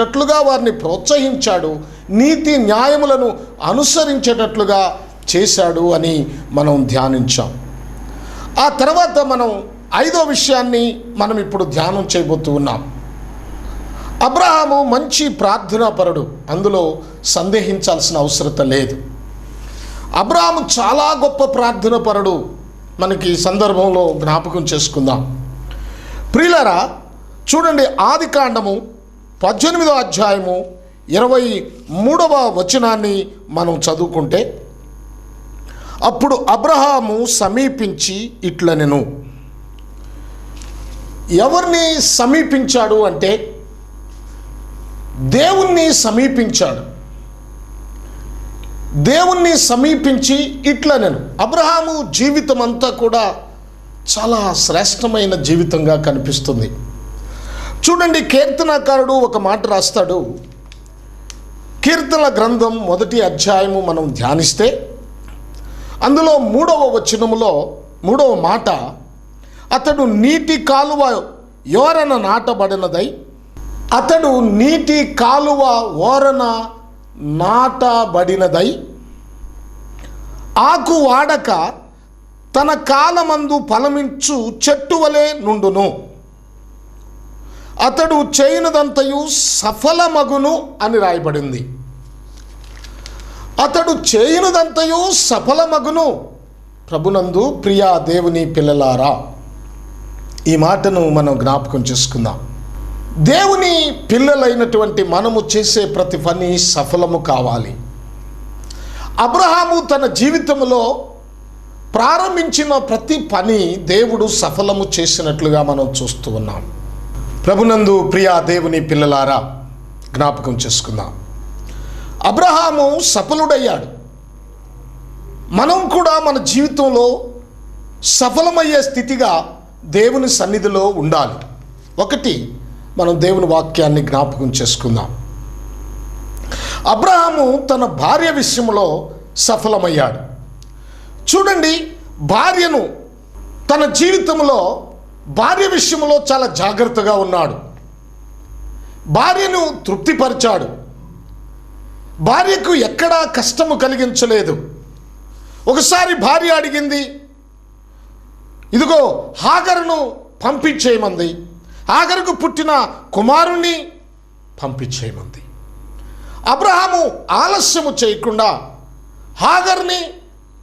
చెట్లుగా వారిని ప్రోత్సహించాడు నీతి న్యాయములను అనుసరించేటట్లుగా చేశాడు అని మనం ధ్యానించాం. ఆ తర్వాత మనం ఐదో విషయాన్ని మనం ఇప్పుడు ధ్యానం చేయబోతూ ఉన్నాం. అబ్రహాము మంచి ప్రార్థనాపరుడు అందులో సందేహించాల్సిన అవసరత లేదు. అబ్రహాము చాలా గొప్ప ప్రార్థనాపరుడు మనకి సందర్భంలో జ్ఞాపకం చేసుకుందాం. ప్రియులరా చూడండి ఆది కాండము పద్దెనిమిదో అధ్యాయము ఇరవై మూడవ వచనాన్ని మనం చదువుకుంటే అప్పుడు అబ్రహాము సమీపించి ఇట్లనెను. ఎవరిని సమీపించాడు అంటే దేవుణ్ణి సమీపించాడు. దేవుణ్ణి సమీపించి ఇట్లనెను. అబ్రహాము జీవితం అంతా కూడా చాలా శ్రేష్టమైన జీవితంగా కనిపిస్తుంది. చూడండి కీర్తనకారుడు ఒక మాట రాస్తాడు. కీర్తన గ్రంథం మొదటి అధ్యాయము మనం ధ్యానిస్తే అందులో మూడవ వచనములో మూడవ మాట అతడు నీటి కాలువ యోరన నాటబడినదై అతడు నీటి కాలువ ఓరన నాటబడినదై ఆకు వాడక తన కాలమందు ఫలమించు చెట్టు వలె నుండును. అతడు చేయనదంతయు సఫలమగును అని రాయబడింది. అతడు చేయనుదంతయు సఫలమగును. ప్రభునందు ప్రియా దేవుని పిల్లలారా ఈ మాటను మనం జ్ఞాపకం చేసుకుందాం. దేవుని పిల్లలైనటువంటి మనము చేసే ప్రతి పని సఫలము కావాలి. అబ్రహాము తన జీవితంలో ప్రారంభించిన ప్రతి పని దేవుడు సఫలము చేసినట్లుగా మనం చూస్తూ ఉన్నాం. ప్రభునందు ప్రియా దేవుని పిల్లలారా జ్ఞాపకం చేసుకుందాం. అబ్రహాము సఫలుడయ్యాడు. మనం కూడా మన జీవితంలో సఫలమయ్యే స్థితిగా దేవుని సన్నిధిలో ఉండాలి. ఒకటి మనం దేవుని వాక్యాన్ని జ్ఞాపకం చేసుకుందాం. అబ్రహాము తన భార్య విషయంలో సఫలమయ్యాడు. చూడండి భార్యను తన జీవితంలో భార్య విషయంలో చాలా జాగ్రత్తగా ఉన్నాడు. భార్యను తృప్తిపరిచాడు. భార్యకు ఎక్కడా కష్టము కలిగించలేదు. ఒకసారి భార్య అడిగింది ఇదిగో హాగరును పంపించేయమంది. హాగరుకు పుట్టిన కుమారుణ్ణి పంపించేయమంది. అబ్రహాము ఆలస్యము చేయకుండా హాగర్ని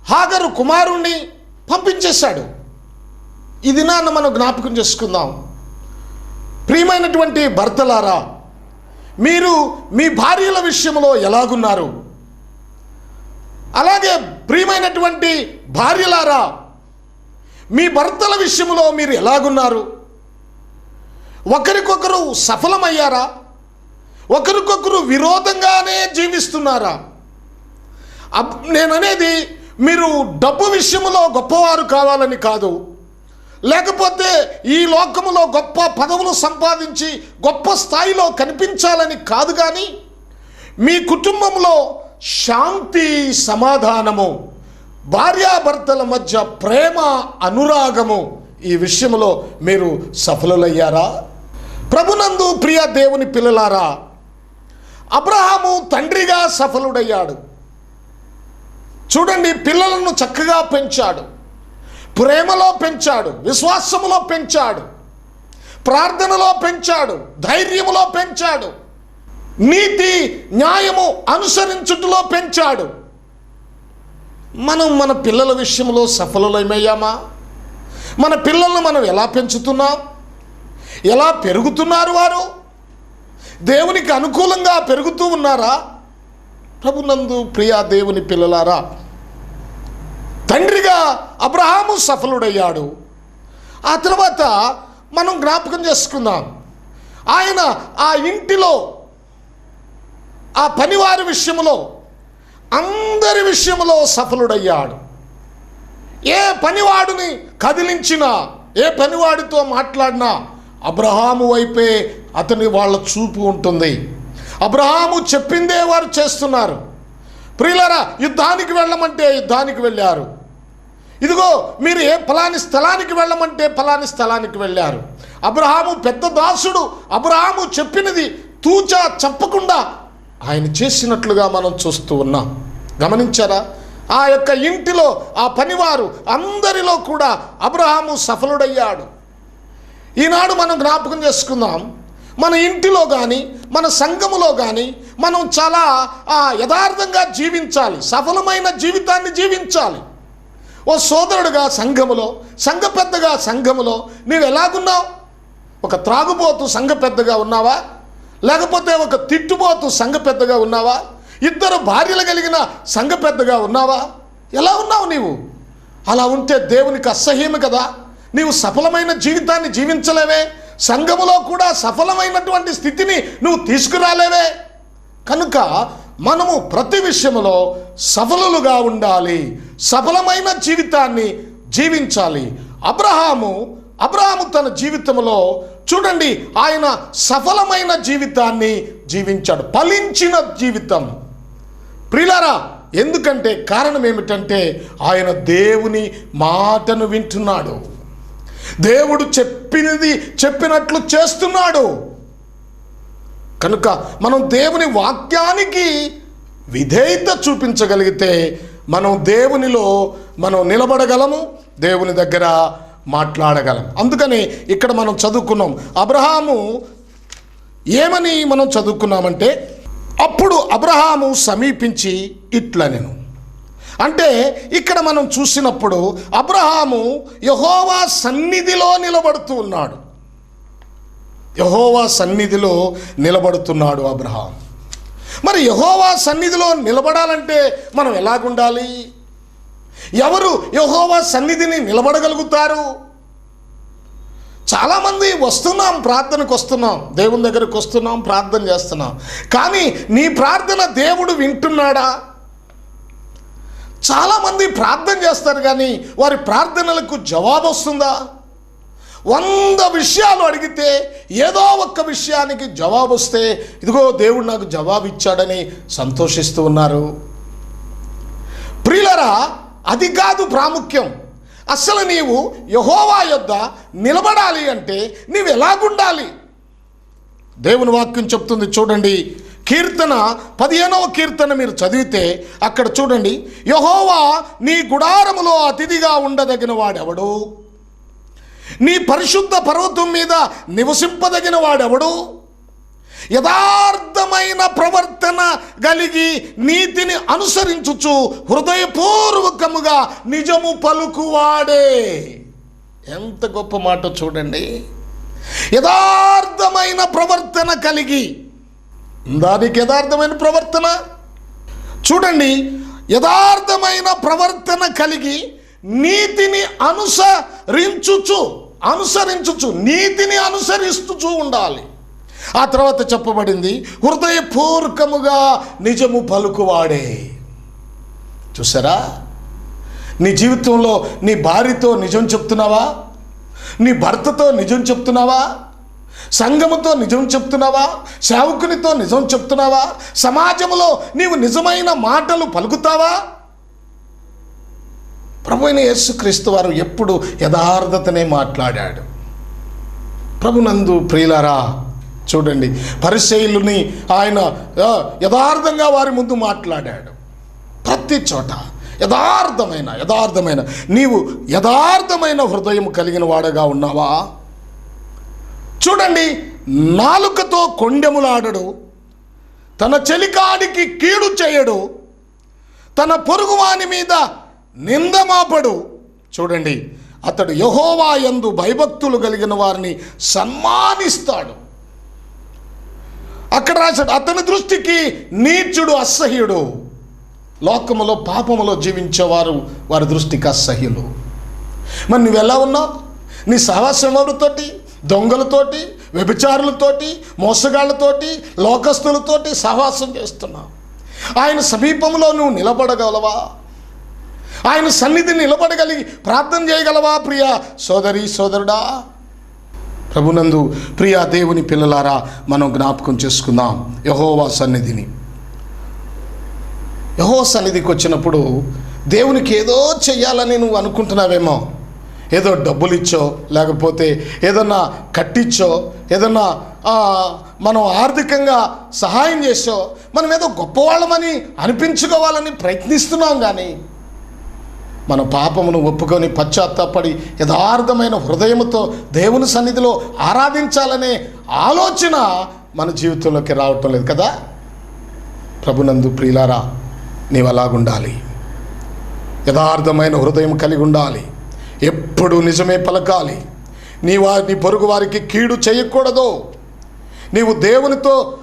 హాగరు కుమారుణ్ణి పంపించేశాడు. ఇది నాన్న మనం జ్ఞాపకం చేసుకుందాం. ప్రియమైనటువంటి భర్తలారా మీరు మీ భార్యల విషయంలో ఎలాగున్నారు? అలాగే ప్రియమైనటువంటి భార్యలారా మీ భర్తల విషయంలో మీరు ఎలాగున్నారు? ఒకరికొకరు సఫలమయ్యారా? ఒకరికొకరు విరోధంగానే జీవిస్తున్నారా? నేననేది మీరు డబ్బు విషయంలో గొప్పవారు కావాలని కాదు. లేకపోతే ఈ లోకములో గొప్ప పదవులు సంపాదించి గొప్ప స్థాయిలో కనిపించాలని కాదు కానీ మీ కుటుంబంలో శాంతి సమాధానము భార్యాభర్తల మధ్య ప్రేమ అనురాగము ఈ విషయంలో మీరు సఫలులయ్యారా? ప్రభునందు ప్రియ దేవుని పిల్లలారా అబ్రహాము తండ్రిగా సఫలుడయ్యాడు. చూడండి పిల్లలను చక్కగా పెంచాడు. ప్రేమలో పెంచాడు విశ్వాసములో పెంచాడు ప్రార్థనలో పెంచాడు ధైర్యములో పెంచాడు నీతి న్యాయము అనుసరించుటలో పెంచాడు. మనం మన పిల్లల విషయంలో సఫలమయ్యామా మన పిల్లలను మనం ఎలా పెంచుతున్నాం? ఎలా పెరుగుతున్నారు వారు? దేవునికి అనుకూలంగా పెరుగుతూ ఉన్నారా? ప్రభునందు ప్రియా దేవుని పిల్లలారా తండ్రిగా అబ్రహాము సఫలుడయ్యాడు. ఆ తర్వాత మనం జ్ఞాపకం చేసుకుందాం. ఆయన ఆ ఇంటిలో ఆ పనివారి విషయంలో అందరి విషయంలో సఫలుడయ్యాడు. ఏ పనివాడిని కదిలించినా ఏ పనివాడితో మాట్లాడినా అబ్రహాము వైపే అతని వాళ్ళ చూపు ఉంటుంది. అబ్రహాము చెప్పిందే వారు చేస్తున్నారు. ప్రియులరా యుద్ధానికి వెళ్ళమంటే యుద్ధానికి వెళ్ళారు. ఇదిగో మీరు ఏ ఫలాని స్థలానికి వెళ్ళమంటే ఫలాని స్థలానికి వెళ్ళారు. అబ్రహాము పెద్ద దాసుడు. అబ్రహాము చెప్పినది తూచా చెప్పకుండా ఆయన చేసినట్లుగా మనం చూస్తూ ఉన్నాం. గమనించారా? ఆ యొక్క ఇంటిలో ఆ పనివారు అందరిలో కూడా అబ్రహాము సఫలుడయ్యాడు. ఈనాడు మనం జ్ఞాపకం చేసుకుందాం. మన ఇంటిలో కానీ మన సంఘములో కానీ మనం చాలా యథార్థంగా జీవించాలి. సఫలమైన జీవితాన్ని జీవించాలి. ఓ సోదరుడుగా సంఘములో సంఘ పెద్దగా సంఘములో నీవు ఎలాగున్నావు? ఒక త్రాగుబోతు సంఘ పెద్దగా ఉన్నావా? లేకపోతే ఒక తిట్టుబోతు సంఘ పెద్దగా ఉన్నావా? ఇద్దరు భార్యలు కలిగిన సంఘ పెద్దగా ఉన్నావా? ఎలా ఉన్నావు నీవు? అలా ఉంటే దేవునికి అసహ్యము కదా. నీవు సఫలమైన జీవితాన్ని జీవించలేవే. సంఘములో కూడా సఫలమైనటువంటి స్థితిని నువ్వు తీసుకురాలేవే. కనుక మనము ప్రతి విషయంలో సఫలులుగా ఉండాలి. సఫలమైన జీవితాన్ని జీవించాలి. అబ్రహాము అబ్రహాము తన జీవితంలో చూడండి ఆయన సఫలమైన జీవితాన్ని జీవించాడు. ఫలించిన జీవితం. ప్రిలారా ఎందుకంటే కారణం ఏమిటంటే ఆయన దేవుని మాటను వింటున్నాడు. దేవుడు చెప్పినది చెప్పినట్లు చేస్తున్నాడు. కనుక మనం దేవుని వాక్యానికి విధేయత చూపించగలిగితే మనం దేవునిలో మనం నిలబడగలము దేవుని దగ్గర మాట్లాడగలం. అందుకని ఇక్కడ మనం చదువుకున్నాం. అబ్రహాము ఏమని మనం చదువుకున్నామంటే అప్పుడు అబ్రహాము సమీపించి ఇట్లా నేను అంటే ఇక్కడ మనం చూసినప్పుడు అబ్రహాము యహోవా సన్నిధిలో నిలబడుతూ ఉన్నాడు. యహోవా సన్నిధిలో నిలబడుతున్నాడు అబ్రహాము. మరి యహోవా సన్నిధిలో నిలబడాలంటే మనం ఎలాగుండాలి? ఎవరు యహోవా సన్నిధిని నిలబడగలుగుతారు? చాలామంది వస్తున్నాం ప్రార్థనకు వస్తున్నాం దేవుని దగ్గరకు వస్తున్నాం ప్రార్థన చేస్తున్నాం. కానీ నీ ప్రార్థన దేవుడు వింటున్నాడా? చాలామంది ప్రార్థన చేస్తారు కానీ వారి ప్రార్థనలకు జవాబు వస్తుందా వంద విషయాలు అడిగితే ఏదో ఒక్క విషయానికి జవాబు వస్తే ఇదిగో దేవుడు నాకు జవాబు ఇచ్చాడని సంతోషిస్తూ ఉన్నారు. ప్రియులరా అది కాదు ప్రాముఖ్యం. అసలు నీవు యహోవా యొద్ద నిలబడాలి అంటే నీవు ఎలాగుండాలి? దేవుని వాక్యం చెప్తుంది చూడండి. కీర్తన పదిహేనవ కీర్తన మీరు చదివితే అక్కడ చూడండి యహోవా నీ గుడారములో అతిథిగా ఉండదగిన వాడెవడు? నీ పరిశుద్ధ పర్వతం మీద నివసింపదగిన వాడెవడు? యథార్థమైన ప్రవర్తన కలిగి నీతిని అనుసరించుచు హృదయపూర్వకముగా నిజము పలుకువాడే. ఎంత గొప్ప మాట చూడండి. యథార్థమైన ప్రవర్తన కలిగి. దానికి యథార్థమైన ప్రవర్తన? చూడండి. యథార్థమైన ప్రవర్తన కలిగి నీతిని అనుసరించుచు అనుసరించుచు నీతిని అనుసరిస్తుచూ ఉండాలి. ఆ తర్వాత చెప్పబడింది హృదయపూర్వకముగా నిజము పలుకువాడే. చూసారా? నీ జీవితంలో నీ భార్యతో నిజం చెప్తున్నావా? నీ భర్తతో నిజం చెప్తున్నావా? సంఘముతో నిజం చెప్తున్నావా? సేవకునితో నిజం చెప్తున్నావా? సమాజంలో నీవు నిజమైన మాటలు పలుకుతావా? ప్రభు అయిన యేసుక్రీస్తు వారు ఎప్పుడు యథార్థతనే మాట్లాడాడు. ప్రభునందు ప్రియులారా చూడండి పరిశైలుని ఆయన యథార్థంగా వారి ముందు మాట్లాడాడు. ప్రతి చోట యథార్థమైన యథార్థమైన నీవు యథార్థమైన హృదయం కలిగిన వాడగా ఉన్నావా? చూడండి నాలుకతో కొండెములాడడు తన చెలికాడికి కీడు చేయడు తన పొరుగువాని మీద నిందమాపడు. చూడండి అతడు యహోవా యందు భయభక్తులు కలిగిన వారిని సన్మానిస్తాడు. అక్కడ రాశాడు అతని దృష్టికి నీచుడు అసహ్యుడు. లోకములో పాపములో జీవించేవారు వారి దృష్టికి అసహ్యులు. మరి నువ్వు ఎలా ఉన్నావు? నీ సహవాసం ఎవరితోటి? దొంగలతోటి? వ్యభిచారులతోటి? మోసగాళ్ళతోటి? లోకస్తులతోటి సహవాసం చేస్తున్నావు. ఆయన సమీపంలో నువ్వు నిలబడగలవా? ఆయన సన్నిధి నిలబడగలిగి ప్రార్థన చేయగలవా ప్రియ? సోదరి సోదరుడా ప్రభునందు ప్రియా దేవుని పిల్లలారా మనం జ్ఞాపకం చేసుకుందాం. యహోవా సన్నిధిని. యహో సన్నిధికి వచ్చినప్పుడు దేవునికి ఏదో చెయ్యాలని నువ్వు అనుకుంటున్నావేమో. ఏదో డబ్బులు ఇచ్చో లేకపోతే ఏదన్నా కట్టించో ఏదన్నా మనం ఆర్థికంగా సహాయం చేసో మనం ఏదో గొప్పవాళ్ళమని అనిపించుకోవాలని ప్రయత్నిస్తున్నాం కానీ మన పాపమును ఒప్పుకొని పశ్చాత్తాపడి యథార్థమైన హృదయముతో దేవుని సన్నిధిలో ఆరాధించాలనే ఆలోచన మన జీవితంలోకి రావటం లేదు కదా? ప్రభునందు ప్రియులారా నీవు అలాగుండాలి. యథార్థమైన హృదయం కలిగి ఉండాలి. ఎప్పుడు నిజమే పలకాలి. నీ వారి నీ పొరుగు వారికి కీడు చేయకూడదు. నీవు దేవునితో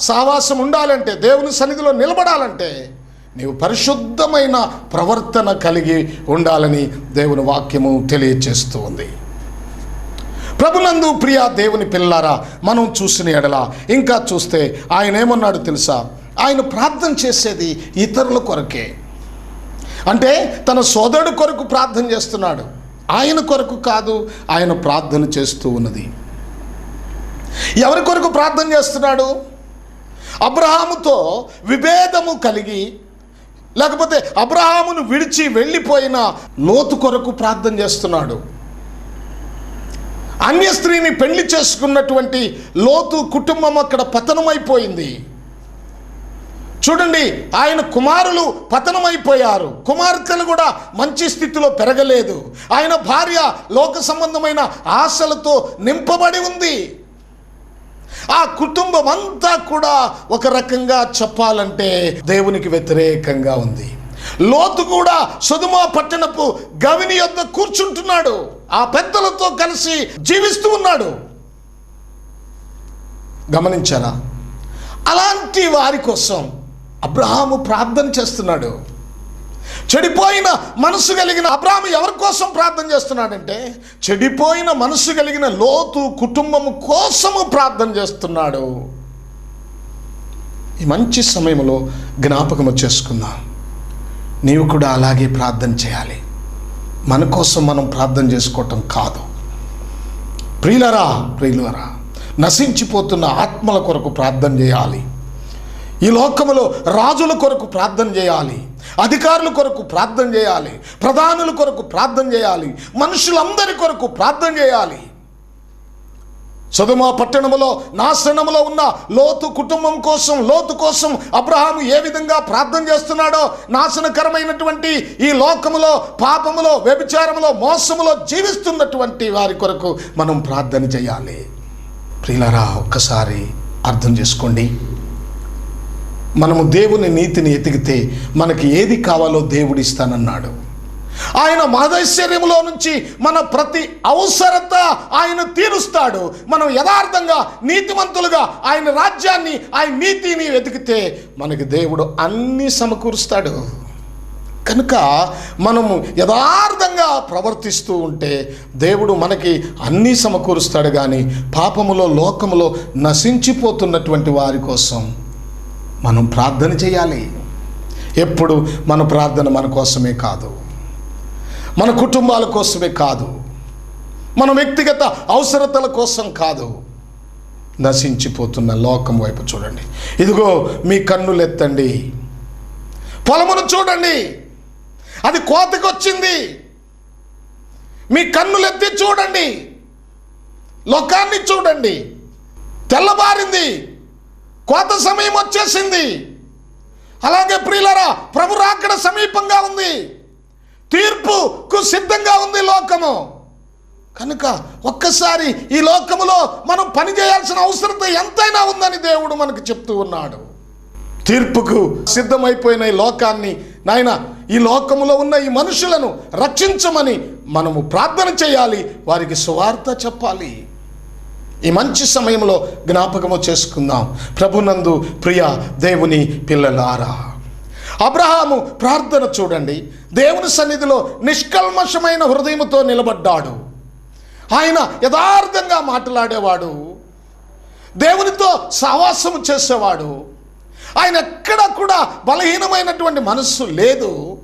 సావాసం ఉండాలంటే దేవుని సన్నిధిలో నిలబడాలంటే నీవు పరిశుద్ధమైన ప్రవర్తన కలిగి ఉండాలని దేవుని వాక్యము తెలియచేస్తూ ఉంది. ప్రభునందు ప్రియ దేవుని పిల్లారా మనం చూసిన ఎడల ఇంకా చూస్తే ఆయన ఏమన్నాడు తెలుసా? ఆయన ప్రార్థన చేసేది ఇతరుల కొరకే. అంటే తన సోదరుడు కొరకు ప్రార్థన చేస్తున్నాడు. ఆయన కొరకు కాదు ఆయన ప్రార్థన చేస్తూ ఉన్నది. ఎవరి కొరకు ప్రార్థన చేస్తున్నాడు? అబ్రహాముతో విభేదము కలిగి లేకపోతే అబ్రహామును విడిచి వెళ్ళిపోయిన లోతు కొరకు ప్రార్థన చేస్తున్నాడు. అన్య స్త్రీని పెళ్ళి చేసుకున్నటువంటి లోతు కుటుంబం అక్కడ పతనమైపోయింది. చూడండి ఆయన కుమారులు పతనమైపోయారు. కుమార్తెలు కూడా మంచి స్థితిలో పెరగలేదు. ఆయన భార్య లోక సంబంధమైన ఆశలతో నింపబడి ఉంది. ఆ కుటుంబం అంతా కూడా ఒక రకంగా చెప్పాలంటే దేవునికి వ్యతిరేకంగా ఉంది. లోతు కూడా సుధుమా పట్టణపు గవిని యొక్క కూర్చుంటున్నాడు. ఆ పెద్దలతో కలిసి జీవిస్తూ ఉన్నాడు. గమనించారా? అలాంటి వారి కోసం అబ్రహాము ప్రార్థన చేస్తున్నాడు. చెడిపోయిన మనసు కలిగిన అబ్రాహం ఎవరి కోసం ప్రార్థన చేస్తున్నాడంటే చెడిపోయిన మనసు కలిగిన లోతు కుటుంబం కోసము ప్రార్థన చేస్తున్నాడు. ఈ మంచి సమయంలో జ్ఞాపకము చేసుకుందాం. నీవు కూడా అలాగే ప్రార్థన చేయాలి. మన కోసం మనం ప్రార్థన చేసుకోవటం కాదు. ప్రియులరా ప్రియులరా నశించిపోతున్న ఆత్మల కొరకు ప్రార్థన చేయాలి. ఈ లోకములో రాజుల కొరకు ప్రార్థన చేయాలి. అధికారుల కొరకు ప్రార్థన చేయాలి ప్రధానుల కొరకు ప్రార్థన చేయాలి మనుషులందరి కొరకు ప్రార్థన చేయాలి. సదుమ పట్టణములో నాశనములో ఉన్న లోతు కుటుంబం కోసం లోతు కోసం అబ్రహాము ఏ విధంగా ప్రార్థన చేస్తున్నాడో నాశనకరమైనటువంటి ఈ లోకములో పాపములో వ్యభిచారములో మోసములో జీవిస్తున్నటువంటి వారి కొరకు మనం ప్రార్థన చేయాలి. ప్రియులరా ఒక్కసారి అర్థం చేసుకోండి. మనము దేవుని నీతిని ఎతికితే మనకి ఏది కావాలో దేవుడు ఇస్తానన్నాడు ఆయన మహదైశ్వర్యంలో నుంచి మన ప్రతి అవసరత ఆయన తీరుస్తాడు. మనం యథార్థంగా నీతిమంతులుగా ఆయన రాజ్యాన్ని ఆయన నీతిని వెతికితే మనకి దేవుడు అన్నీ సమకూరుస్తాడు. కనుక మనము యథార్థంగా ప్రవర్తిస్తూ ఉంటే దేవుడు మనకి అన్నీ సమకూరుస్తాడు కానీ పాపములో లోకములో నశించిపోతున్నటువంటి వారి కోసం మనం ప్రార్థన చేయాలి. ఎప్పుడు మన ప్రార్థన మన కోసమే కాదు. మన కుటుంబాల కోసమే కాదు. మన వ్యక్తిగత అవసరతల కోసం కాదు. నశించిపోతున్న లోకం వైపు చూడండి. ఇదిగో మీ కన్నులెత్తండి పొలమును చూడండి. అది కోతకొచ్చింది. మీ కన్నులెత్తి చూడండి. లోకాన్ని చూడండి. తెల్లబారింది కోత సమయం వచ్చేసింది. అలాగే ప్రియులరా ప్రభు రాకడ సమీపంగా ఉంది. తీర్పుకు సిద్ధంగా ఉంది లోకము. కనుక ఒక్కసారి ఈ లోకములో మనం పనిచేయాల్సిన అవసరత ఎంతైనా ఉందని దేవుడు మనకు చెప్తూ ఉన్నాడు. తీర్పుకు సిద్ధమైపోయిన ఈ లోకాన్ని నాయన ఈ లోకములో ఉన్న ఈ మనుషులను రక్షించమని మనము ప్రార్థన చేయాలి. వారికి సువార్త చెప్పాలి. ఈ మంచి సమయంలో జ్ఞాపకము చేసుకుందాం. ప్రభునందు ప్రియ దేవుని పిల్లలారా అబ్రహాము ప్రార్థన చూడండి. దేవుని సన్నిధిలో నిష్కల్మషమైన హృదయముతో నిలబడ్డాడు. ఆయన యథార్థంగా మాట్లాడేవాడు. దేవునితో సహవాసం చేసేవాడు. ఆయన ఎక్కడ కూడా బలహీనమైనటువంటి మనస్సు లేదు.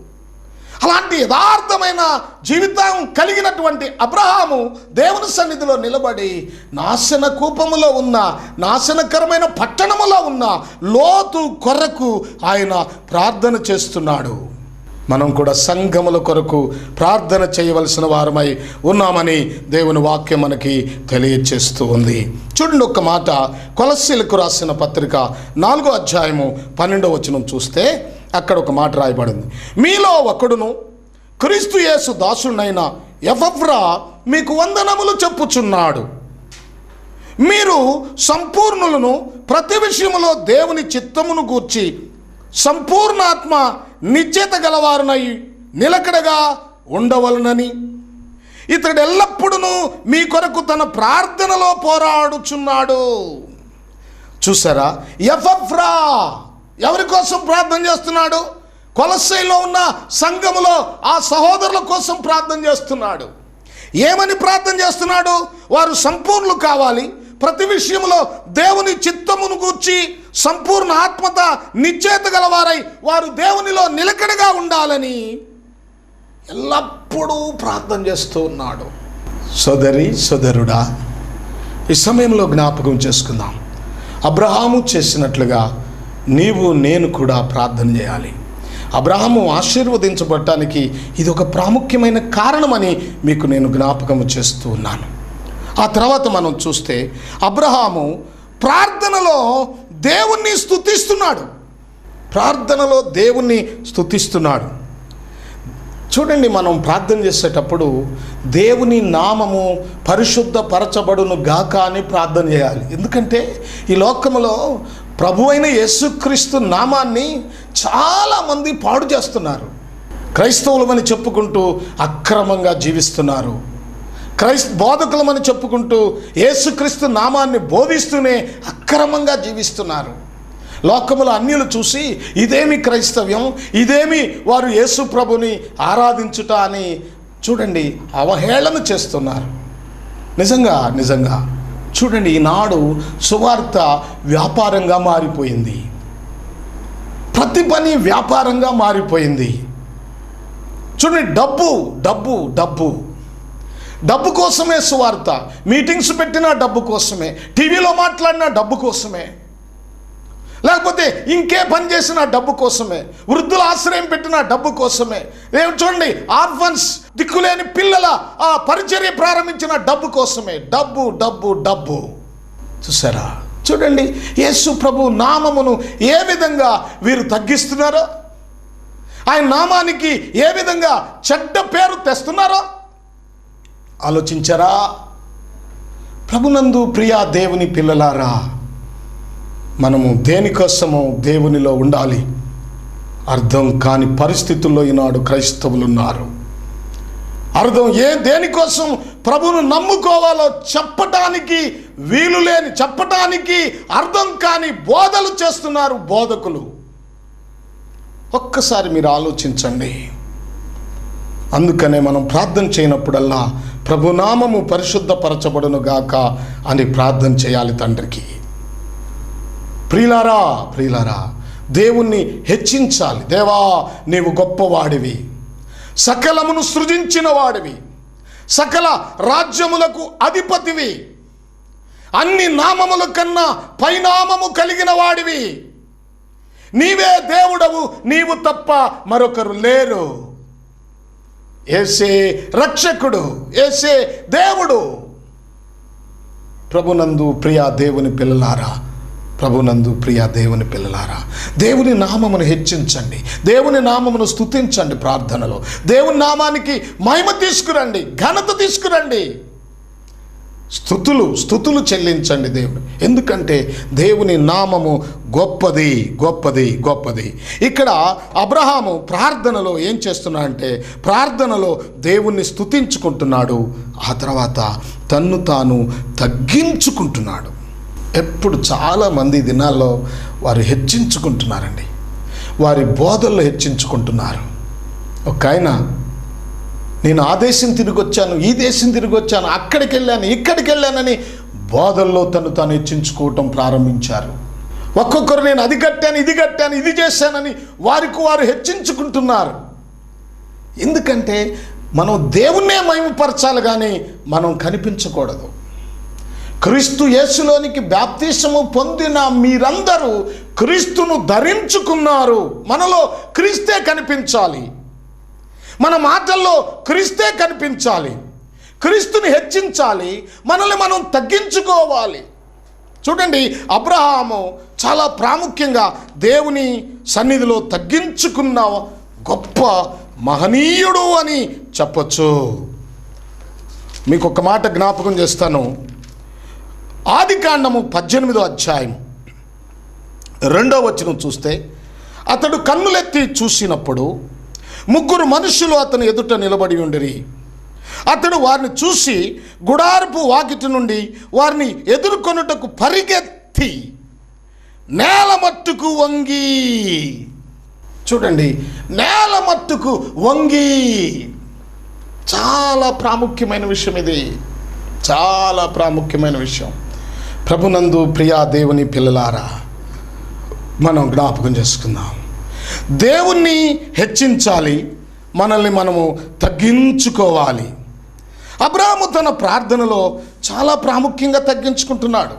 అలాంటి యథార్థమైన జీవితం కలిగినటువంటి అబ్రహాము దేవుని సన్నిధిలో నిలబడి నాశన కూపములో ఉన్న నాశనకరమైన పట్టణములో ఉన్న లోతు కొరకు ఆయన ప్రార్థన చేస్తున్నాడు. మనం కూడా సంఘముల కొరకు ప్రార్థన చేయవలసిన వారమై ఉన్నామని దేవుని వాక్యం మనకి తెలియచేస్తూ ఉంది. చూడండి ఒక్క మాట కొలసీలకు రాసిన పత్రిక నాలుగో అధ్యాయము పన్నెండో వచనం చూస్తే అక్కడ ఒక మాట రాయబడింది. మీలో ఒకడును క్రీస్తు యేసు దాసుడైన ఎఫ్రా మీకు వందనములు చెప్పుచున్నాడు. మీరు సంపూర్ణులను ప్రతి విషయములో దేవుని చిత్తమును గూర్చి సంపూర్ణాత్మ నిశ్చేత గలవారునై నిలకడగా ఉండవలనని. ఇతడు ఎల్లప్పుడూ మీ కొరకు తన ప్రార్థనలో పోరాడుచున్నాడు. చూసారా? ఎఫ్రా ఎవరి కోసం ప్రార్థన చేస్తున్నాడు? కొలసైలో ఉన్న సంఘములో ఆ సహోదరుల కోసం ప్రార్థన చేస్తున్నాడు. ఏమని ప్రార్థన చేస్తున్నాడు? వారు సంపూర్ణులు కావాలి. ప్రతి విషయంలో దేవుని చిత్తమును గూర్చి సంపూర్ణ ఆత్మత నిశ్చేత గలవారై వారు దేవునిలో నిలకడగా ఉండాలని ఎల్లప్పుడూ ప్రార్థన చేస్తూ ఉన్నాడు. సోదరి సోదరుడా ఈ సమయంలో జ్ఞాపకం చేసుకుందాం. అబ్రహాము చేసినట్లుగా నీవు నేను కూడా ప్రార్థన చేయాలి. అబ్రహాము ఆశీర్వదించబడటానికి ఇది ఒక ప్రాముఖ్యమైన కారణమని మీకు నేను జ్ఞాపకం చేస్తూ ఉన్నాను. ఆ తర్వాత మనం చూస్తే అబ్రహాము ప్రార్థనలో దేవుణ్ణి స్థుతిస్తున్నాడు ప్రార్థనలో దేవుణ్ణి స్థుతిస్తున్నాడు చూడండి మనం ప్రార్థన చేసేటప్పుడు దేవుని నామము పరిశుద్ధ పరచబడును గాక అని ప్రార్థన చేయాలి. ఎందుకంటే ఈ లోకములో ప్రభు అయిన యేసుక్రీస్తు నామాన్ని చాలామంది పాడు చేస్తున్నారు. క్రైస్తవులమని చెప్పుకుంటూ అక్రమంగా జీవిస్తున్నారు. క్రైస్త బోధకులమని చెప్పుకుంటూ యేసుక్రీస్తు నామాన్ని బోధిస్తూనే అక్రమంగా జీవిస్తున్నారు. లోకముల అన్యులు చూసి ఇదేమి క్రైస్తవ్యం? ఇదేమి వారు యేసు ప్రభుని ఆరాధించుట అని చూడండి అవహేళన చేస్తున్నారు. నిజంగా నిజంగా. చూడండి ఈనాడు సువార్త వ్యాపారంగా మారిపోయింది. ప్రతి పని వ్యాపారంగా మారిపోయింది. చూడండి డబ్బు డబ్బు డబ్బు. డబ్బు కోసమే సువార్త. మీటింగ్స్ పెట్టిన డబ్బు కోసమే. టీవీలో మాట్లాడిన డబ్బు కోసమే. లేకపోతే ఇంకే పని చేసిన డబ్బు కోసమే వృద్ధుల ఆశ్రయం పెట్టిన డబ్బు కోసమే. ఏం చూడండి ఆర్ఫన్స్ దిక్కులేని పిల్లల ఆ పరిచర్య ప్రారంభించిన డబ్బు కోసమే. డబ్బు డబ్బు డబ్బు. చూసారా? చూడండి యేసు ప్రభు నామమును ఏ విధంగా వీరు తగ్గిస్తున్నారో? ఆయన నామానికి ఏ విధంగా చెడ్డ పేరు తెస్తున్నారో? ఆలోచించారా? ప్రభునందు ప్రియా దేవుని పిల్లలారా మనము దేనికోసము దేవునిలో ఉండాలి. అర్థం కాని పరిస్థితుల్లో ఈనాడు క్రైస్తవులు ఉన్నారు. అర్థం ఏ దేనికోసం ప్రభును నమ్ముకోవాలో చెప్పటానికి వీలు లేని చెప్పటానికి అర్థం కాని బోధలు చేస్తున్నారు బోధకులు. ఒక్కసారి మీరు ఆలోచించండి. అందుకనే మనం ప్రార్థన చేయనప్పుడల్లా ప్రభునామము పరిశుద్ధపరచబడును గాక అని ప్రార్థన చేయాలి తండ్రికి. ప్రియులారా ప్రియులారా దేవుణ్ణి హెచ్చించాలి. దేవా నీవు గొప్పవాడివి. సకలమును సృజించిన వాడివి. సకల రాజ్యములకు అధిపతివి. అన్ని నామముల కన్నా పైనామము కలిగిన వాడివి. నీవే దేవుడవు నీవు తప్ప మరొకరు లేరు. ఏసే రక్షకుడు ఏసే దేవుడు. ప్రభునందు ప్రియా దేవుని పిల్లలారా ప్రభునందు ప్రియా దేవుని పిల్లలారా దేవుని నామమును హెచ్చించండి దేవుని నామమును స్తుతించండి ప్రార్థనలో. దేవుని నామానికి మహిమ తీసుకురండి ఘనత తీసుకురండి. స్థుతులు స్థుతులు చెల్లించండి దేవుడు ఎందుకంటే దేవుని నామము గొప్పది గొప్పది గొప్పది. ఇక్కడ అబ్రహాము ప్రార్థనలో ఏం చేస్తున్నాడంటే ప్రార్థనలో దేవుణ్ణి స్థుతించుకుంటున్నాడు ఆ తర్వాత తన్ను తాను తగ్గించుకుంటున్నాడు. ఎప్పుడు చాలామంది దినాల్లో వారు హెచ్చించుకుంటున్నారండి. వారి బోధల్లో హెచ్చించుకుంటున్నారు. ఒక ఆయన నేను ఆ దేశం తిరిగి వచ్చాను ఈ దేశం తిరిగి వచ్చాను అక్కడికి వెళ్ళాను ఇక్కడికి వెళ్ళానని బోధల్లో తను తాను హెచ్చించుకోవటం ప్రారంభించారు. ఒక్కొక్కరు నేను అది కట్టాను ఇది కట్టాను ఇది చేశానని వారికి వారు హెచ్చించుకుంటున్నారు. ఎందుకంటే మనం దేవుణ్ణే మహిమపరచాలి కానీ మనం కనిపించకూడదు. క్రీస్తు యేసులోనికి బ్యాప్తిసము పొందిన మీరందరూ క్రీస్తును ధరించుకున్నారు. మనలో క్రీస్తే కనిపించాలి. మన మాటల్లో క్రీస్తే కనిపించాలి. క్రీస్తుని హెచ్చించాలి. మనల్ని మనం తగ్గించుకోవాలి. చూడండి అబ్రహాము చాలా ప్రాముఖ్యంగా దేవుని సన్నిధిలో తగ్గించుకున్న గొప్ప మహనీయుడు అని చెప్పచ్చు. మీకు ఒక మాట జ్ఞాపకం చేస్తాను. ఆది కాండము పద్దెనిమిదో అధ్యాయం. రెండో వచనం చూస్తే అతడు కన్నులెత్తి చూసినప్పుడు ముగ్గురు మనుషులు అతని ఎదుట నిలబడి ఉండిరి. అతడు వారిని చూసి గుడారపు వాకిటి నుండి వారిని ఎదుర్కొనుటకు పరిగెత్తి నేల మట్టుకు వంగి. చూడండి నేల మట్టుకు వంగి. చాలా ప్రాముఖ్యమైన విషయం ఇది. చాలా ప్రాముఖ్యమైన విషయం. ప్రభునందు ప్రియా దేవుని పిల్లలారా మనం జ్ఞాపకం చేసుకుందాం. దేవుణ్ణి హెచ్చించాలి మనల్ని మనము తగ్గించుకోవాలి. అబ్రాహము తన ప్రార్థనలో చాలా ప్రాముఖ్యంగా తగ్గించుకుంటున్నాడు.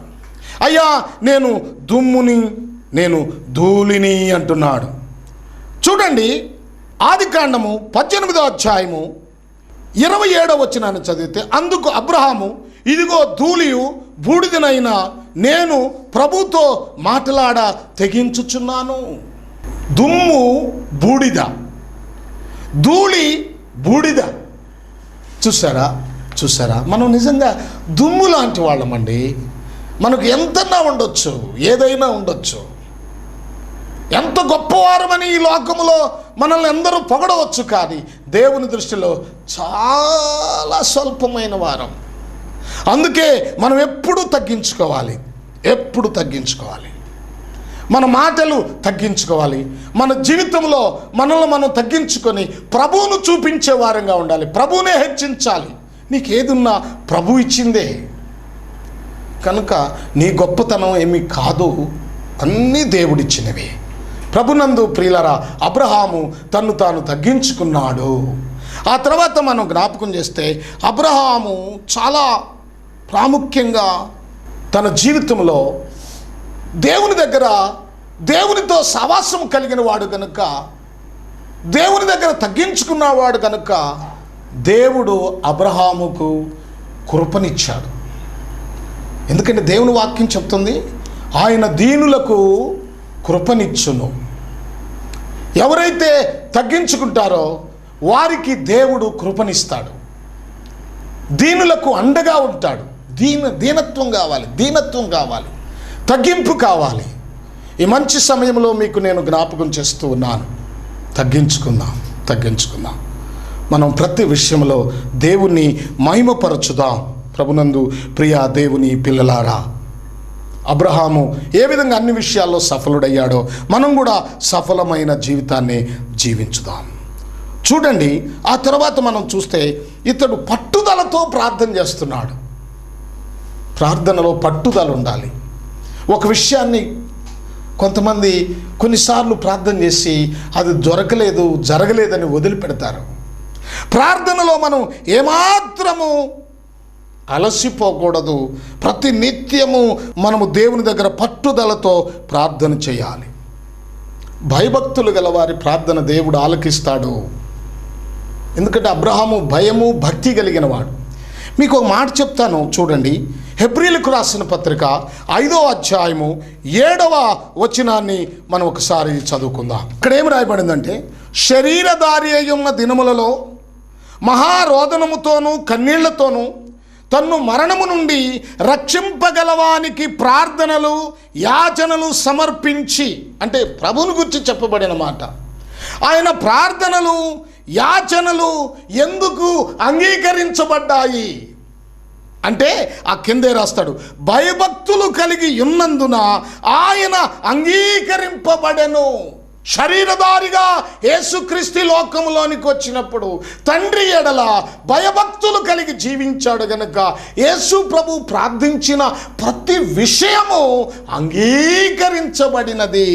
అయ్యా నేను దుమ్ముని నేను ధూళిని అంటున్నాడు. చూడండి ఆది కాండము పద్దెనిమిదో అధ్యాయము ఇరవై ఏడవ వచ్చినాన్ని చదివితే అందుకు అబ్రహాము ఇదిగో ధూళియు బూడిదనైన నేను ప్రభుతో మాట్లాడ తెగించుచున్నాను. దుమ్ము బూడిద. ధూళి బూడిద. చూసారా చూసారా మనం నిజంగా దుమ్ము లాంటి వాళ్ళమండి మనకు ఎంతన్నా ఉండొచ్చు ఏదైనా ఉండొచ్చు. ఎంత గొప్పవారమని ఈ లోకములో మనల్ని అందరూ పొగడవచ్చు కానీ దేవుని దృష్టిలో చాలా స్వల్పమైన వారం. అందుకే మనం ఎప్పుడు తగ్గించుకోవాలి. ఎప్పుడు తగ్గించుకోవాలి. మన మాటలు తగ్గించుకోవాలి. మన జీవితంలో మనల్ని మనం తగ్గించుకొని ప్రభువును చూపించే వారంగా ఉండాలి. ప్రభువునే హెచ్చించాలి. నీకేదున్నా ప్రభు ఇచ్చిందే. కనుక నీ గొప్పతనం ఏమీ కాదు. అన్నీ దేవుడిచ్చినవే. ప్రభునందు ప్రియులరా అబ్రహాము తన్ను తాను తగ్గించుకున్నాడు. ఆ తర్వాత మనం జ్ఞాపకం చేస్తే అబ్రహాము చాలా ప్రాముఖ్యంగా తన జీవితంలో దేవుని దగ్గర దేవునితో సవాసం కలిగిన వాడు కనుక దేవుని దగ్గర తగ్గించుకున్నవాడు కనుక దేవుడు అబ్రహాముకు కృపనిచ్చాడు. ఎందుకంటే దేవుని వాక్యం చెప్తుంది ఆయన దీనులకు కృపనిచ్చును. ఎవరైతే తగ్గించుకుంటారో వారికి దేవుడు కృపనిస్తాడు. దీనులకు అండగా ఉంటాడు. దీన దీనత్వం కావాలి దీనత్వం కావాలి తగ్గింపు కావాలి. ఈ మంచి సమయంలో మీకు నేను జ్ఞాపకం చేస్తూ ఉన్నాను. తగ్గించుకుందాం తగ్గించుకుందాం. మనం ప్రతి విషయంలో దేవుణ్ణి మహిమపరచుదాం. ప్రభునందు ప్రియా దేవుని పిల్లలారా అబ్రహాము ఏ విధంగా అన్ని విషయాల్లో సఫలుడయ్యాడో మనం కూడా సఫలమైన జీవితాన్ని జీవించుదాం. చూడండి ఆ తర్వాత మనం చూస్తే ఇతడు పట్టుదలతో ప్రార్థన చేస్తున్నాడు. ప్రార్థనలో పట్టుదల ఉండాలి. ఒక విషయాన్ని కొంతమంది కొన్నిసార్లు ప్రార్థన చేసి అది దొరకలేదు జరగలేదని వదిలిపెడతారు. ప్రార్థనలో మనం ఏమాత్రము అలసిపోకూడదు. ప్రతి నిత్యము మనము దేవుని దగ్గర పట్టుదలతో ప్రార్థన చేయాలి. భయభక్తులు గల వారి ప్రార్థన దేవుడు ఆలకిస్తాడు. ఎందుకంటే అబ్రహాము భయము భక్తి కలిగిన వాడు. మీకు ఒక మాట చెప్తాను చూడండి. హెబ్రిలకు రాసిన పత్రిక ఐదో అధ్యాయము ఏడవ వచనాన్ని మనం ఒకసారి చదువుకుందాం. ఇక్కడ ఏం రాయబడిందంటే శరీరధారి అయి ఉన్న దినములలో మహారోదనముతోనూ కన్నీళ్ళతోనూ తన్ను మరణము నుండి రక్షింపగలవానికి ప్రార్థనలు యాచనలు సమర్పించి అంటే ప్రభుని గురించి చెప్పబడిన మాట. ఆయన ప్రార్థనలు యాచనలు ఎందుకు అంగీకరించబడ్డాయి? అంటే ఆ కిందే రాస్తాడు భయభక్తులు కలిగి ఉన్నందున ఆయన అంగీకరింపబడెను. శరీరధారిగా యేసుక్రీస్తు లోకంలోనికి వచ్చినప్పుడు తండ్రి ఎడల భయభక్తులు కలిగి జీవించాడు గనుక యేసు ప్రభు ప్రార్థించిన ప్రతి విషయము అంగీకరించబడినది.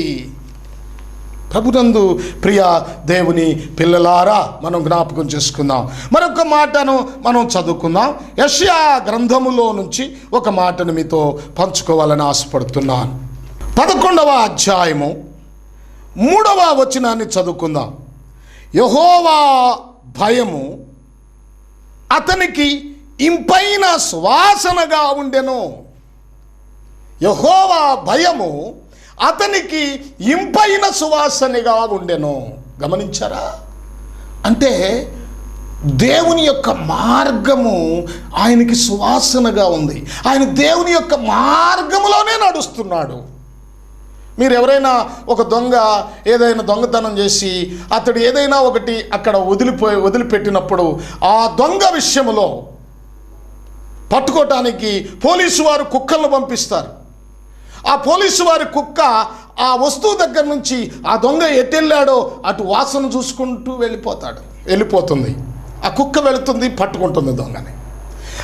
ప్రభునందు ప్రియ దేవుని పిల్లలారా మనం జ్ఞాపకం చేసుకుందాం. మరొక మాటను మనం చదువుకుందాం. యష్యా గ్రంథములో నుంచి ఒక మాటను మీతో పంచుకోవాలని ఆశపడుతున్నాను. పదకొండవ అధ్యాయము మూడవ వచనాన్ని చదువుకుందాం. యహోవా భయము అతనికి ఇంపైన సువాసనగా ఉండెను. యహోవా భయము అతనికి ఇంపైన సువాసనగా ఉండెను. గమనించారా? అంటే దేవుని యొక్క మార్గము ఆయనకి సువాసనగా ఉంది. ఆయన దేవుని యొక్క మార్గములోనే నడుస్తున్నాడు. మీరు ఎవరైనా ఒక దొంగ ఏదైనా దొంగతనం చేసి అతడు ఏదైనా ఒకటి అక్కడ వదిలిపోయి వదిలిపెట్టినప్పుడు ఆ దొంగ విషయంలో పట్టుకోవటానికి పోలీసు వారు కుక్కలను పంపిస్తారు. ఆ పోలీసు వారి కుక్క ఆ వస్తువు దగ్గర నుంచి ఆ దొంగ ఎటెళ్ళాడో అటు వాసన చూసుకుంటూ వెళ్ళిపోతాడు. వెళ్ళిపోతుంది. ఆ కుక్క వెళుతుంది పట్టుకుంటుంది దొంగని.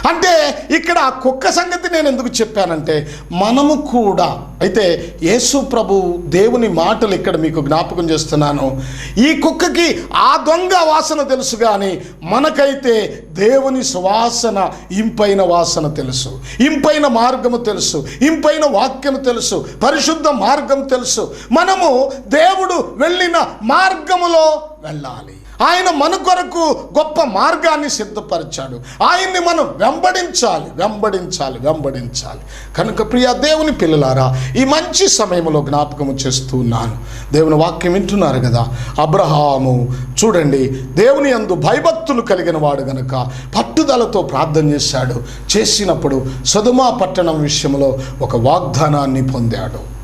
అంటే ఇక్కడ ఆ కుక్క సంగతి నేను ఎందుకు చెప్పానంటే మనము కూడా అయితే యేసు ప్రభు దేవుని మాటలు ఇక్కడ మీకు జ్ఞాపకం చేస్తున్నాను. ఈ కుక్కకి ఆ దొంగ వాసన తెలుసు కానీ మనకైతే దేవుని సువాసన ఇంపైన వాసన తెలుసు. ఇంపైన మార్గము తెలుసు. ఇంపైన వాక్యము తెలుసు. పరిశుద్ధ మార్గం తెలుసు. మనము దేవుడు వెళ్ళిన మార్గములో వెళ్ళాలి. ఆయన మన కొరకు గొప్ప మార్గాన్ని సిద్ధపరిచాడు. ఆయన్ని మనం వెంబడించాలి వెంబడించాలి వెంబడించాలి. కనుక ప్రియ దేవుని పిల్లలారా ఈ మంచి సమయంలో జ్ఞాపకము చేస్తూ ఉన్నాను. దేవుని వాక్యం వింటున్నారు కదా? అబ్రహాము చూడండి దేవుని యందు భయభక్తులు కలిగిన వాడు గనక పట్టుదలతో ప్రార్థన చేశాడు. చేసినప్పుడు సదుమా పట్టణం విషయంలో ఒక వాగ్దానాన్ని పొందాడు.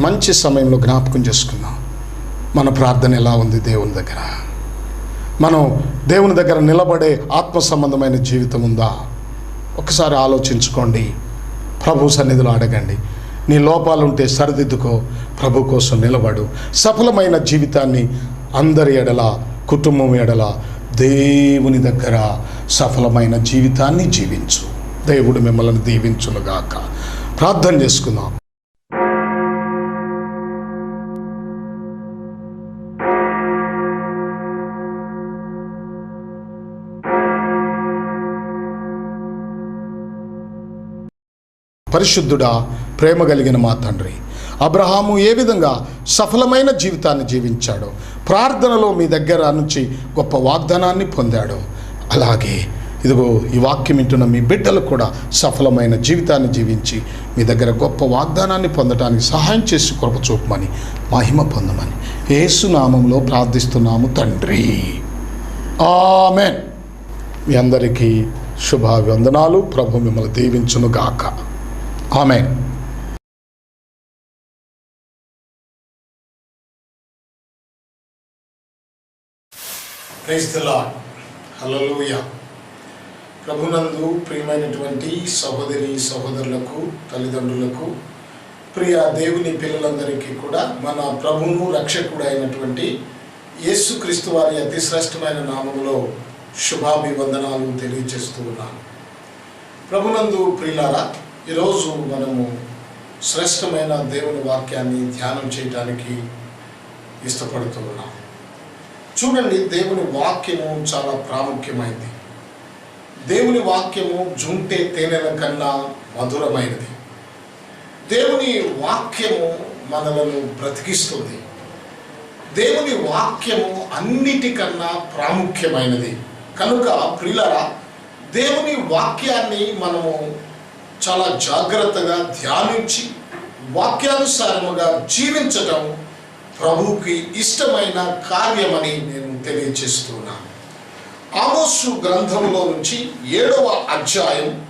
మంచి సమయంలో జ్ఞాపకం చేసుకున్నాం మన ప్రార్థన ఎలా ఉంది దేవుని దగ్గర? మనం దేవుని దగ్గర నిలబడే ఆత్మ సంబంధమైన జీవితం ఉందా? ఒకసారి ఆలోచించుకోండి. ప్రభు సన్నిధిలో అడగండి. నీ లోపాలు ఉంటే సరిదిద్దుకో ప్రభు కోసం నిలబడు. సఫలమైన జీవితాన్ని అందరి ఎడల కుటుంబం ఎడల దేవుని దగ్గర సఫలమైన జీవితాన్ని జీవించు. దేవుడు మిమ్మల్ని దీవించునుగాక. ప్రార్థన చేసుకుందాం. పరిశుద్ధుడా ప్రేమ కలిగిన మా తండ్రి. అబ్రహాము ఏ విధంగా సఫలమైన జీవితాన్ని జీవించాడో ప్రార్థనలో మీ దగ్గర నుంచి గొప్ప వాగ్దానాన్ని పొందాడో అలాగే ఇదిగో ఈ వాక్యం వింటున్న మీ బిడ్డలు కూడా సఫలమైన జీవితాన్ని జీవించి మీ దగ్గర గొప్ప వాగ్దానాన్ని పొందడానికి సహాయం చేసి కృప చూపమని మహిమ పొందమని ఏసునామంలో ప్రార్థిస్తున్నాము తండ్రి. ఆమెన్. మీ అందరికీ శుభాభివందనాలు. ప్రభు మిమ్మల్ని ఆమె గాక ఆమెన్ ప్రభునందు ప్రియమైనటువంటి సహోదరి సహోదరులకు తల్లిదండ్రులకు ప్రియ దేవుని పిల్లలందరికీ కూడా మన ప్రభువును రక్షకుడు అయినటువంటి యేసుక్రీస్తు వారి అతి శ్రేష్టమైన నామములో శుభాభివందనాలు తెలియజేస్తూ ఉన్నాను. ప్రభునందు ప్రియులారా ఈరోజు మనము శ్రేష్టమైన దేవుని వాక్యాన్ని ధ్యానం చేయడానికి ఇష్టపడుతున్నాం చూడండి దేవుని వాక్యము చాలా ప్రాముఖ్యమైనది దేవుని వాక్యము జుంటే తేనెల కన్నా మధురమైనది. దేవుని వాక్యము మనలను బ్రతికిస్తుంది. దేవుని వాక్యము అన్నిటికన్నా ప్రాముఖ్యమైనది. కనుక ప్రియులరా దేవుని వాక్యాన్ని మనము చాలా జాగ్రత్తగా ధ్యానించి వాక్యానుసారముగా జీవించటం ప్రభువుకి ఇష్టమైన కార్యమని నేను తెలియజేస్తున్నాను. ఆమోసు గ్రంథంలో నుంచి ఏడవ అధ్యాయం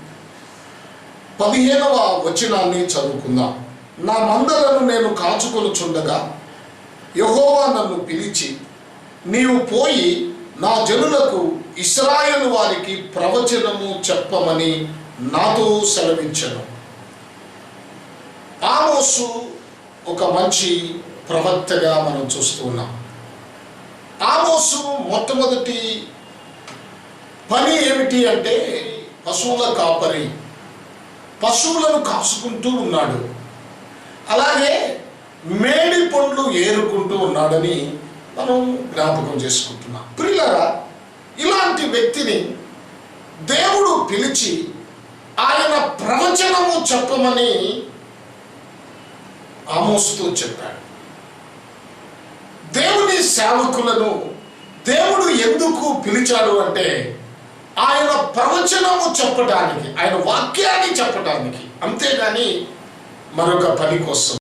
పదిహేనవ వచనాన్ని చదువుకుందాం. నా మందలను నేను కాచుకొనుచుండగా యహోవా నన్ను పిలిచి నీవు పోయి నా జనులకు ఇస్రాయేల్ వారికి ప్రవచనము చెప్పమని నాతో సెలవించను. ఆమోసు ఒక మంచి ప్రవక్తగా మనం చూస్తూ ఉన్నాం. ఆమోసు మొట్టమొదటి పని ఏమిటి అంటే పశువుల కాపరి పశువులను కాసుకుంటూ ఉన్నాడు. అలాగే మేడి పండ్లు ఏరుకుంటూ ఉన్నాడని మనం జ్ఞాపకం చేసుకుంటున్నాం. పిల్లరా ఇలాంటి వ్యక్తిని దేవుడు పిలిచి ఆయన ప్రవచనము చెప్పమని ఆమోస్తూ చెప్పాడు. దేవుని సేవకులను దేవుడు ఎందుకు పిలిచాడు అంటే ఆయన ప్రవచనము చెప్పటానికి ఆయన వాక్యాన్ని చెప్పటానికి అంతేగాని మరొక పని కోసం